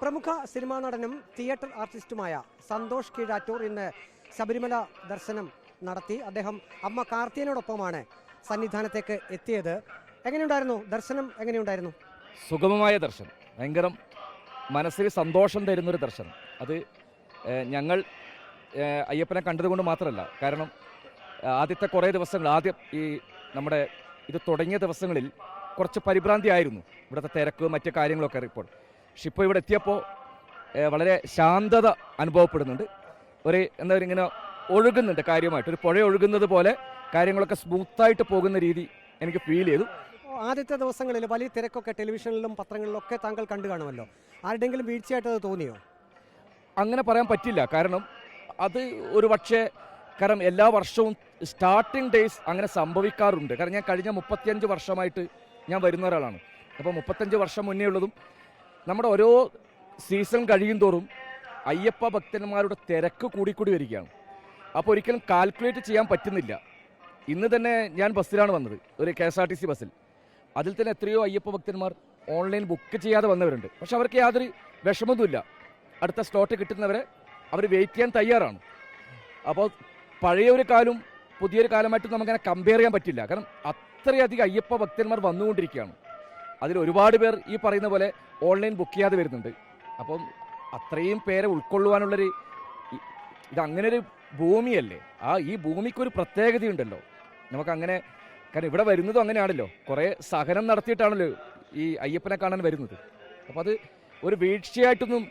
പ്രമുഖ സിനിമാ നടനും തിയേറ്റർ ആർട്ടിസ്റ്റുമായ സന്തോഷ് കീഴാറ്റൂർ ഇന്ന് ശബരിമല ദർശനം നടത്തി. അദ്ദേഹം അമ്മ കാർത്തിയനോടൊപ്പമാണ് സന്നിധാനത്തേക്ക് എത്തിയത്. എങ്ങനെയുണ്ടായിരുന്നു? ദർശനം എങ്ങനെയുണ്ടായിരുന്നു? സുഗമമായ ദർശനം. ഭയങ്കരം മനസ്സിന് സന്തോഷം തരുന്നൊരു ദർശനം. അത് ഞങ്ങൾ അയ്യപ്പനെ കണ്ടതുകൊണ്ട് മാത്രമല്ല. കാരണം ആദ്യത്തെ കുറേ ദിവസങ്ങൾ ആദ്യം ഈ നമ്മുടെ ഇത് തുടങ്ങിയ ദിവസങ്ങളിൽ കുറച്ച് പരിഭ്രാന്തി ആയിരുന്നു ഇവിടുത്തെ തിരക്ക് മറ്റു കാര്യങ്ങളൊക്കെ ഇപ്പോൾ. പക്ഷെ ഇപ്പോൾ ഇവിടെ എത്തിയപ്പോൾ വളരെ ശാന്തത അനുഭവപ്പെടുന്നുണ്ട്. ഒരു എന്താ പറയുക ഇങ്ങനെ ഒഴുകുന്നുണ്ട് കാര്യമായിട്ട്. ഒരു പുഴ ഒഴുകുന്നത് പോലെ കാര്യങ്ങളൊക്കെ സ്മൂത്തായിട്ട് പോകുന്ന രീതി എനിക്ക് ഫീൽ ചെയ്തു. ആദ്യത്തെ ദിവസങ്ങളിൽ വലിയ തിരക്കൊക്കെ ടെലിവിഷനിലും പത്രങ്ങളിലും ഒക്കെ താങ്കൾ കണ്ടു കാണുമല്ലോ. ആരുടെങ്കിലും വീഴ്ചയായിട്ട് അത് തോന്നിയോ? അങ്ങനെ പറയാൻ പറ്റില്ല. കാരണം അത് ഒരു പക്ഷേ കാരണം എല്ലാ വർഷവും സ്റ്റാർട്ടിംഗ് ഡേയ്സ് അങ്ങനെ സംഭവിക്കാറുണ്ട്. കാരണം ഞാൻ കഴിഞ്ഞ മുപ്പത്തിയഞ്ച് വർഷമായിട്ട് ഞാൻ വരുന്ന ഒരാളാണ്. അപ്പോൾ മുപ്പത്തഞ്ച് വർഷം മുന്നേ ഉള്ളതും നമ്മുടെ ഓരോ സീസൺ കഴിയും തോറും അയ്യപ്പ ഭക്തന്മാരുടെ തിരക്ക് കൂടിക്കൂടി വരികയാണ്. അപ്പോൾ ഒരിക്കലും കാൽക്കുലേറ്റ് ചെയ്യാൻ പറ്റുന്നില്ല. ഇന്ന് തന്നെ ഞാൻ ബസ്സിലാണ് വന്നത് ഒരു K S R T C ബസ്സിൽ. അതിൽ തന്നെ എത്രയോ അയ്യപ്പ ഭക്തന്മാർ ഓൺലൈൻ ബുക്ക് ചെയ്യാതെ വന്നവരുണ്ട്. പക്ഷെ അവർക്ക് യാതൊരു വിഷമമൊന്നുമില്ല അടുത്ത സ്ലോട്ട് കിട്ടുന്നവരെ അവർ വെയിറ്റ് ചെയ്യാൻ തയ്യാറാണ്. അപ്പോൾ പഴയ ഒരു കാലം പുതിയൊരു കാലമായിട്ട് നമുക്കങ്ങനെ കമ്പയർ ചെയ്യാൻ പറ്റില്ല. കാരണം അത്രയധികം അയ്യപ്പ ഭക്തന്മാർ വന്നുകൊണ്ടിരിക്കുകയാണ്. അതിൽ ഒരുപാട് പേർ ഈ പറയുന്ന പോലെ ഓൺലൈൻ ബുക്ക് ചെയ്യാതെ വരുന്നുണ്ട്. അപ്പം അത്രയും പേരെ ഉൾക്കൊള്ളുവാനുള്ളൊരു ഇത് അങ്ങനെ ഒരു ഭൂമിയല്ലേ? ആ ഈ ഭൂമിക്കൊരു പ്രത്യേകതയുണ്ടല്ലോ. നമുക്കങ്ങനെ കാരണം ഇവിടെ വരുന്നതും അങ്ങനെയാണല്ലോ. കുറേ സഹനം നടത്തിയിട്ടാണല്ലോ ഈ അയ്യപ്പനെ കാണാൻ വരുന്നത്. അപ്പോൾ അത് ഒരു വീഴ്ചയായിട്ടൊന്നും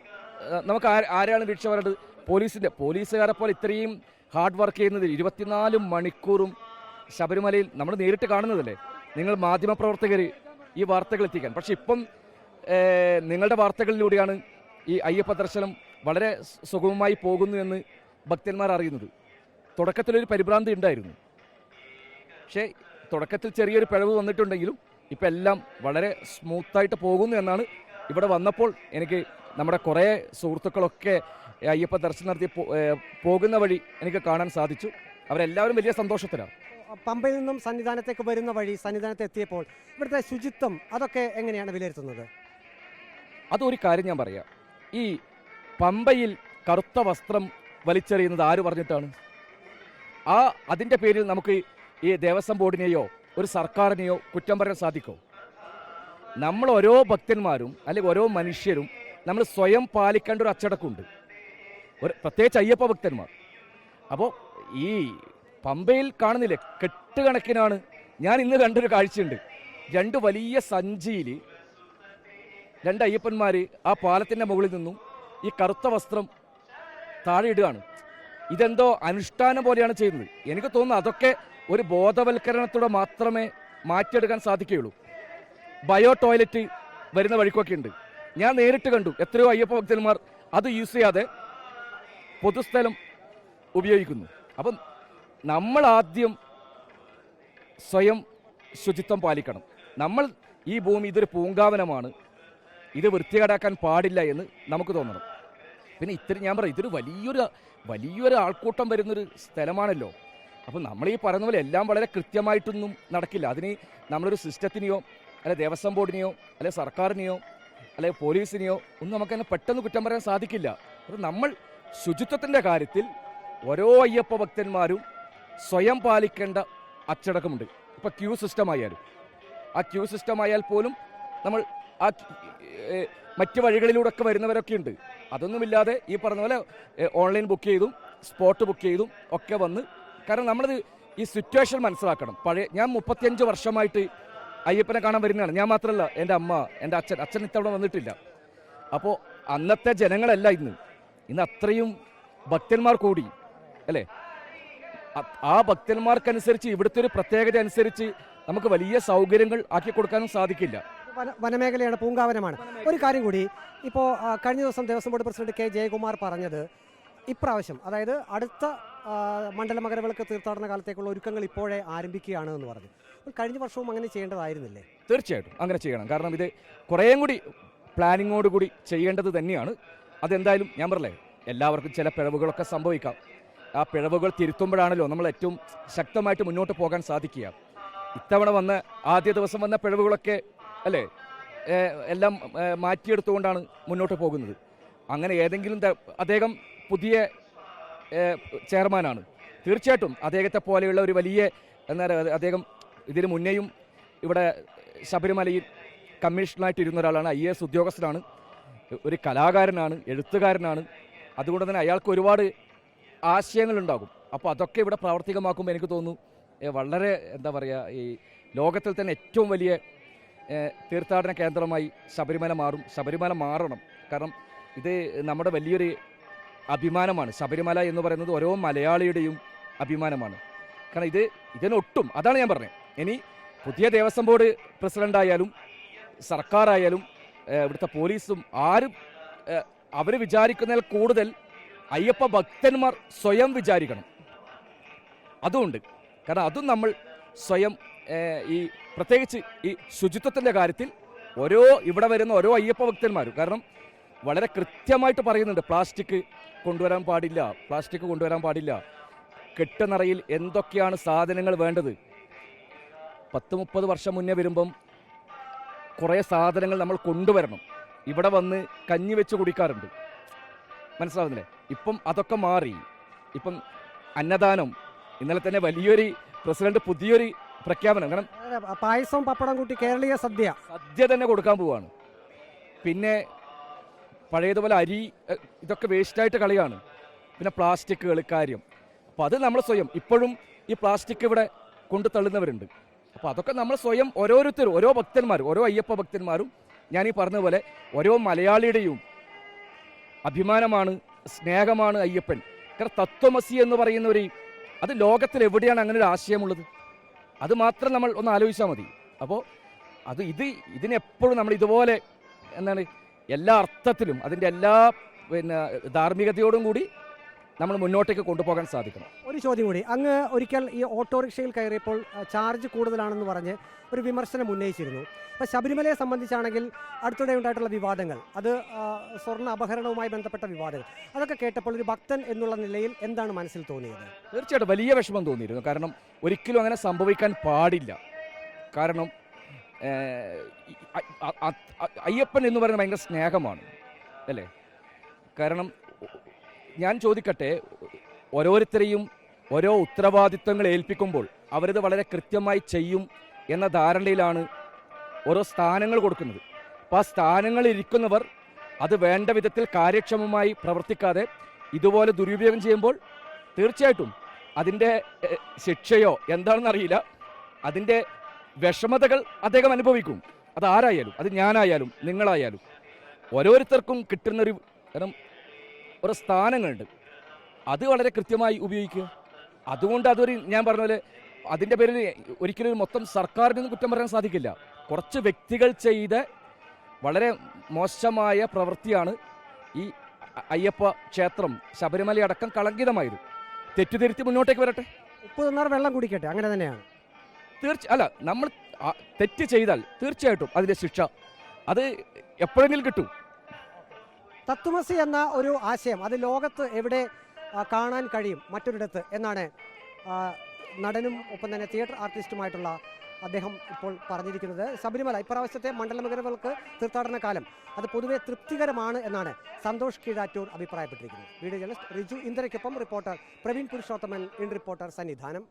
നമുക്ക് ആര- ആരാണ് വീഴ്ച പറയുന്നത് പോലീസിന്റെ പോലീസുകാരെ പോലെ ഇത്രയും ഹാർഡ് വർക്ക് ചെയ്യുന്നത് ഇരുപത്തിനാല് മണിക്കൂറും ശബരിമലയിൽ നമ്മൾ നേരിട്ട് കാണുന്നതല്ലേ? നിങ്ങൾ മാധ്യമപ്രവർത്തകർ ഈ വാർത്തകൾ എത്തിക്കാൻ പക്ഷെ ഇപ്പം നിങ്ങളുടെ വാർത്തകളിലൂടെയാണ് ഈ അയ്യപ്പ ദർശനം വളരെ സുഗമമായി പോകുന്നു എന്ന് ഭക്തന്മാർ അറിയുന്നത്. തുടക്കത്തിലൊരു പരിഭ്രാന്തി ഉണ്ടായിരുന്നു. പക്ഷേ തുടക്കത്തിൽ ചെറിയൊരു പിഴവ് വന്നിട്ടുണ്ടെങ്കിലും ഇപ്പം എല്ലാം വളരെ സ്മൂത്തായിട്ട് പോകുന്നു എന്നാണ് ഇവിടെ വന്നപ്പോൾ എനിക്ക് നമ്മുടെ കുറേ സുഹൃത്തുക്കളൊക്കെ അയ്യപ്പ ദർശനം നടത്തി പോകുന്ന വഴി എനിക്ക് കാണാൻ സാധിച്ചു. അവരെല്ലാവരും വലിയ സന്തോഷത്തിലാണ്. പമ്പയിൽ നിന്നും സന്നിധാനത്തേക്ക് വരുന്ന വഴി സന്നിധാനത്ത് എത്തിയപ്പോൾ ഇവിടുത്തെ ശുചിത്വം അതൊക്കെ എങ്ങനെയാണ് വിലയിരുത്തുന്നത്? അതൊരു കാര്യം ഞാൻ പറയാം. ഈ പമ്പയിൽ കറുത്ത വസ്ത്രം വലിച്ചെറിയുന്നത് ആര് പറഞ്ഞിട്ടാണ്? ആ അതിന്റെ പേരിൽ നമുക്ക് ഈ ദേവസ്വം ബോർഡിനെയോ ഒരു സർക്കാരിനെയോ കുറ്റം പറയാൻ സാധിക്കോ? നമ്മൾ ഓരോ ഭക്തന്മാരും അല്ലെങ്കിൽ ഓരോ മനുഷ്യരും നമ്മൾ സ്വയം പാലിക്കേണ്ട ഒരു അച്ചടക്കമുണ്ട്. ഒരു പ്രത്യേകിച്ച് അയ്യപ്പ ഭക്തന്മാർ. അപ്പോൾ ഈ പമ്പയിൽ കാണുന്നില്ലേ? കെട്ടുകണക്കിനാണ്. ഞാൻ ഇന്ന് കണ്ടൊരു കാഴ്ചയുണ്ട്. രണ്ട് വലിയ സഞ്ചിയിൽ രണ്ട് അയ്യപ്പന്മാർ ആ പാലത്തിന്റെ മുകളിൽ നിന്നും ഈ കറുത്ത വസ്ത്രം താഴെ ഇടുകയാണ്. ഇതെന്തോ അനുഷ്ഠാനം പോലെയാണ് ചെയ്യുന്നത്. എനിക്ക് തോന്നുന്നു അതൊക്കെ ഒരു ബോധവൽക്കരണത്തോടെ മാത്രമേ മാറ്റിയെടുക്കാൻ സാധിക്കുകയുള്ളൂ. ബയോ ടോയ്ലറ്റ് വരുന്ന വഴിക്കൊക്കെ ഉണ്ട്. ഞാൻ നേരിട്ട് കണ്ടു. എത്രയോ അയ്യപ്പ ഭക്തന്മാർ അത് യൂസ് ചെയ്യാതെ പൊതുസ്ഥലം ഉപയോഗിക്കുന്നു. അപ്പം നമ്മൾ ആദ്യം സ്വയം ശുചിത്വം പാലിക്കണം. നമ്മൾ ഈ ഭൂമി ഇതൊരു പൂങ്കാവനമാണ്. ഇത് വൃത്തികേടാക്കാൻ പാടില്ല എന്ന് നമുക്ക് തോന്നണം. പിന്നെ ഇത്തിരി ഞാൻ പറയാം ഇതൊരു വലിയൊരു വലിയൊരു ആൾക്കൂട്ടം വരുന്നൊരു സ്ഥലമാണല്ലോ. അപ്പോൾ നമ്മൾ ഈ പറയുന്ന പോലെ എല്ലാം വളരെ കൃത്യമായിട്ടൊന്നും നടക്കില്ല. അതിന് നമ്മളൊരു സിസ്റ്റത്തിനെയോ അല്ലെ ദേവസ്വം ബോർഡിനെയോ അല്ലെ സർക്കാരിനെയോ അല്ലെ പോലീസിനെയോ ഒന്നും നമുക്കങ്ങനെ പെട്ടെന്ന് കുറ്റം പറയാൻ സാധിക്കില്ല. അത് നമ്മൾ ശുചിത്വത്തിന്റെ കാര്യത്തിൽ ഓരോ അയ്യപ്പ ഭക്തന്മാരും സ്വയം പാലിക്കേണ്ട അച്ചടക്കമുണ്ട്. ഇപ്പം ക്യൂ സിസ്റ്റം ആയാലും. ആ ക്യൂ സിസ്റ്റം ആയാൽ പോലും നമ്മൾ ആ മറ്റ് വഴികളിലൂടെ ഒക്കെ വരുന്നവരൊക്കെ ഉണ്ട്. അതൊന്നുമില്ലാതെ ഈ പറഞ്ഞ പോലെ ഓൺലൈൻ ബുക്ക് ചെയ്തും സ്പോട്ട് ബുക്ക് ചെയ്തും ഒക്കെ വന്ന് കാരണം നമ്മളത് ഈ സിറ്റുവേഷൻ മനസ്സിലാക്കണം. പഴയ ഞാൻ മുപ്പത്തിയഞ്ച് വർഷമായിട്ട് അയ്യപ്പനെ കാണാൻ വരുന്നതാണ്. ഞാൻ മാത്രമല്ല എന്റെ അമ്മ എന്റെ അച്ഛൻ അച്ഛൻ ഇത്തവണ വന്നിട്ടില്ല. അപ്പോൾ അന്നത്തെ ജനങ്ങളല്ല ഇന്ന്. ഇന്ന് അത്രയും ഭക്തന്മാർ കൂടി അല്ലേ? ആ ഭക്തന്മാർക്കനുസരിച്ച് ഇവിടുത്തെ ഒരു പ്രത്യേകത അനുസരിച്ച് നമുക്ക് വലിയ സൗകര്യങ്ങൾ ആക്കി കൊടുക്കാനും സാധിക്കില്ല. വന വനമേഖലയാണ് പൂങ്കാവനമാണ്. ഒരു കാര്യം കൂടി ഇപ്പോൾ കഴിഞ്ഞ ദിവസം Devaswom board president K. Jayakumar പറഞ്ഞത് ഇപ്രാവശ്യം അതായത് അടുത്ത മണ്ഡല മകരവിളക്ക് തീർത്ഥാടന കാലത്തേക്കുള്ള ഒരുക്കങ്ങൾ ഇപ്പോഴേ ആരംഭിക്കുകയാണ് എന്ന് പറഞ്ഞു. കഴിഞ്ഞ വർഷവും അങ്ങനെ ചെയ്യേണ്ടതായിരുന്നില്ലേ? തീർച്ചയായിട്ടും അങ്ങനെ ചെയ്യണം. കാരണം ഇത് കുറേയും കൂടി പ്ലാനിങ്ങോട് കൂടി ചെയ്യേണ്ടത് തന്നെയാണ്. അതെന്തായാലും ഞാൻ പറഞ്ഞേ എല്ലാവർക്കും ചില പിഴവുകളൊക്കെ സംഭവിക്കാം. ആ പിഴവുകൾ തിരുത്തുമ്പോഴാണല്ലോ നമ്മൾ ഏറ്റവും ശക്തമായിട്ട് മുന്നോട്ട് പോകാൻ സാധിക്കുക. ഇത്തവണ വന്ന ആദ്യ ദിവസം വന്ന പിഴവുകളൊക്കെ അല്ലേ എല്ലാം മാറ്റിയെടുത്തുകൊണ്ടാണ് മുന്നോട്ട് പോകുന്നത്. അങ്ങനെ ഏതെങ്കിലും അദ്ദേഹം പുതിയ ചെയർമാനാണ്. തീർച്ചയായിട്ടും അദ്ദേഹത്തെ പോലെയുള്ള ഒരു വലിയ എന്താ അദ്ദേഹം ഇതിന് മുന്നേയും ഇവിടെ ശബരിമലയിൽ കമ്മീഷണറായിട്ട് ഇരുന്ന ഒരാളാണ് ഐ എസ് ഉദ്യോഗസ്ഥനാണ് ഒരു കലാകാരനാണ് എഴുത്തുകാരനാണ്. അതുകൊണ്ട് തന്നെ അയാൾക്ക് ഒരുപാട് ആശയങ്ങളുണ്ടാകും. അപ്പോൾ അതൊക്കെ ഇവിടെ പ്രാവർത്തികമാക്കുമ്പോൾ എനിക്ക് തോന്നുന്നു വളരെ എന്താ പറയുക ഈ ലോകത്തിൽ തന്നെ ഏറ്റവും വലിയ തീർത്ഥാടന കേന്ദ്രമായി ശബരിമല മാറും. ശബരിമല മാറണം. കാരണം ഇത് നമ്മുടെ വലിയൊരു അഭിമാനമാണ്. ശബരിമല എന്ന് പറയുന്നത് ഓരോ മലയാളിയുടെയും അഭിമാനമാണ്. കാരണം ഇത് ഇതിനൊട്ടും അതാണ് ഞാൻ പറഞ്ഞത് ഇനി പുതിയ ദേവസ്വം ബോർഡ് പ്രസിഡന്റ് ആയാലും സർക്കാരായാലും ഇവിടുത്തെ പോലീസും ആരും അവർ വിചാരിക്കുന്നതിൽ കൂടുതൽ അയ്യപ്പ ഭക്തന്മാർ സ്വയം വിചാരിക്കണം. അതുകൊണ്ട് കാരണം അതും നമ്മൾ സ്വയം ഈ പ്രത്യേകിച്ച് ഈ ശുചിത്വത്തിന്റെ കാര്യത്തിൽ ഓരോ ഇവിടെ വരുന്ന ഓരോ അയ്യപ്പ ഭക്തന്മാരും കാരണം വളരെ കൃത്യമായിട്ട് പറയുന്നുണ്ട് പ്ലാസ്റ്റിക് കൊണ്ടുവരാൻ പാടില്ല പ്ലാസ്റ്റിക് കൊണ്ടുവരാൻ പാടില്ല കെട്ടുനിറയിൽ എന്തൊക്കെയാണ് സാധനങ്ങൾ വേണ്ടത്? പത്ത് മുപ്പത് വർഷം മുന്നേ വരുമ്പം കുറേ സാധനങ്ങൾ നമ്മൾ കൊണ്ടുവരണം. ഇവിടെ വന്ന് കഞ്ഞി വെച്ച് കുടിക്കാറുണ്ട്. മനസ്സിലാവുന്നില്ലേ? ഇപ്പം അതൊക്കെ മാറി. ഇപ്പം അന്നദാനം ഇന്നലെ തന്നെ വലിയൊരു പ്രസിഡന്റ് പുതിയൊരു പ്രഖ്യാപനം. കാരണം പായസവും പപ്പടം കൂട്ടി കേരളീയ സദ്യ. സദ്യ തന്നെ കൊടുക്കാൻ പോവാണ്. പിന്നെ പഴയതുപോലെ അരി ഇതൊക്കെ വേസ്റ്റായിട്ട് കളിയാണ്. പിന്നെ പ്ലാസ്റ്റിക്കുകൾ കാര്യം. അപ്പോൾ അത് നമ്മൾ സ്വയം ഇപ്പോഴും ഈ പ്ലാസ്റ്റിക് ഇവിടെ കൊണ്ടു തള്ളുന്നവരുണ്ട്. അപ്പോൾ അതൊക്കെ നമ്മൾ സ്വയം ഓരോരുത്തരും ഓരോ ഭക്തന്മാരും ഓരോ അയ്യപ്പ ഭക്തന്മാരും ഞാൻ ഈ പറഞ്ഞ പോലെ ഓരോ മലയാളിയുടെയും അഭിമാനമാണ് സ്നേഹമാണ് അയ്യപ്പൻ. കാരണം തത്വമസി എന്ന് പറയുന്ന ഒരു അത് ലോകത്തിൽ എവിടെയാണ് അങ്ങനെ ഒരു ആശയമുള്ളത്? അത് മാത്രം നമ്മൾ ഒന്ന് ആലോചിച്ചാൽ മതി. അപ്പോൾ അത് ഇത് ഇതിനെപ്പോഴും നമ്മൾ ഇതുപോലെ എന്താണ് എല്ലാ അർത്ഥത്തിലും അതിന്റെ എല്ലാ പിന്നെ ധാർമ്മികതയോടും കൂടി നമ്മൾ മുന്നോട്ടേക്ക് കൊണ്ടുപോകാൻ സാധിക്കണം. ഒരു ചോദ്യം കൂടി. അങ്ങ് ഒരിക്കൽ ഈ ഓട്ടോറിക്ഷയിൽ കയറിയപ്പോൾ ചാർജ് കൂടുതലാണെന്ന് പറഞ്ഞ് ഒരു വിമർശനം ഉന്നയിച്ചിരുന്നു. അപ്പോൾ ശബരിമലയെ സംബന്ധിച്ചാണെങ്കിൽ അടുത്തിടെ ഉണ്ടായിട്ടുള്ള വിവാദങ്ങൾ അത് സ്വർണ അപഹരണവുമായി ബന്ധപ്പെട്ട വിവാദങ്ങൾ അതൊക്കെ കേട്ടപ്പോൾ ഒരു ഭക്തൻ എന്നുള്ള നിലയിൽ എന്താണ് മനസ്സിൽ തോന്നിയത്? തീർച്ചയായിട്ടും വലിയ വിഷമം തോന്നിയിരുന്നു. കാരണം ഒരിക്കലും അങ്ങനെ സംഭവിക്കാൻ പാടില്ല. കാരണം അയ്യപ്പൻ എന്ന് പറയുന്നത് ഭയങ്കര സ്നേഹമാണ്. അല്ലേ? കാരണം ഞാൻ ചോദിക്കട്ടെ ഓരോരുത്തരെയും ഓരോ ഉത്തരവാദിത്തങ്ങൾ ഏൽപ്പിക്കുമ്പോൾ അവരത് വളരെ കൃത്യമായി ചെയ്യും എന്ന ധാരണയിലാണ് ഓരോ സ്ഥാനങ്ങൾ കൊടുക്കുന്നത്. അപ്പോൾ ആ സ്ഥാനങ്ങളിൽ ഇരിക്കുന്നവർ അത് വേണ്ട വിധത്തിൽ കാര്യക്ഷമമായി പ്രവർത്തിക്കാതെ ഇതുപോലെ ദുരുപയോഗം ചെയ്യുമ്പോൾ തീർച്ചയായിട്ടും അതിന്റെ ശിക്ഷയോ എന്താണെന്ന് അറിയില്ല. അതിന്റെ വിഷമതകൾ അദ്ദേഹം അനുഭവിക്കും. അത് ആരായാലും അത് ഞാനായാലും നിങ്ങളായാലും. ഓരോരുത്തർക്കും കിട്ടുന്നൊരു കാരണം ഒരു സ്ഥാനങ്ങളുണ്ട്. അത് വളരെ കൃത്യമായി ഉപയോഗിക്കുക. അതുകൊണ്ട് അതൊരു ഞാൻ പറഞ്ഞ പോലെ അതിന്റെ പേരിൽ ഒരിക്കലും ഒരു മൊത്തം സർക്കാരിൽ നിന്ന് കുറ്റം പറയാൻ സാധിക്കില്ല. കുറച്ച് വ്യക്തികൾ ചെയ്ത വളരെ മോശമായ പ്രവൃത്തിയാണ് ഈ അയ്യപ്പ ക്ഷേത്രം ശബരിമല അടക്കം കളങ്കിതമായത്. തെറ്റുതിരുത്തി മുന്നോട്ടേക്ക് വരട്ടെ. ഉപ്പ് തന്നാറ് വെള്ളം കുടിക്കട്ടെ. അങ്ങനെ തന്നെയാണ്. തീർച്ച അല്ല നമ്മൾ തെറ്റ് ചെയ്താൽ തീർച്ചയായിട്ടും അതിന്റെ ശിക്ഷ അത് എപ്പോഴെങ്കിലും കിട്ടും. തത്വമസി എന്ന ഒരു ആശയം അത് ലോകത്ത് എവിടെ കാണാൻ കഴിയും മറ്റൊരിടത്ത് എന്നാണ് നടനും ഒപ്പം തന്നെ തിയേറ്റർ ആർട്ടിസ്റ്റുമായിട്ടുള്ള അദ്ദേഹം ഇപ്പോൾ പറഞ്ഞിരിക്കുന്നത്. ശബരിമല ഇപ്രാവശ്യത്തെ മണ്ഡലമകരകൾക്ക് തീർത്ഥാടന കാലം. അത് പൊതുവെ തൃപ്തികരമാണ് എന്നാണ് സന്തോഷ് കീഴാറ്റൂർ അഭിപ്രായപ്പെട്ടിരിക്കുന്നത്. Video journalist Riju ഇന്ദ്രയ്ക്കൊപ്പം reporter Praveen Purushothaman in reporter Sannidhanam.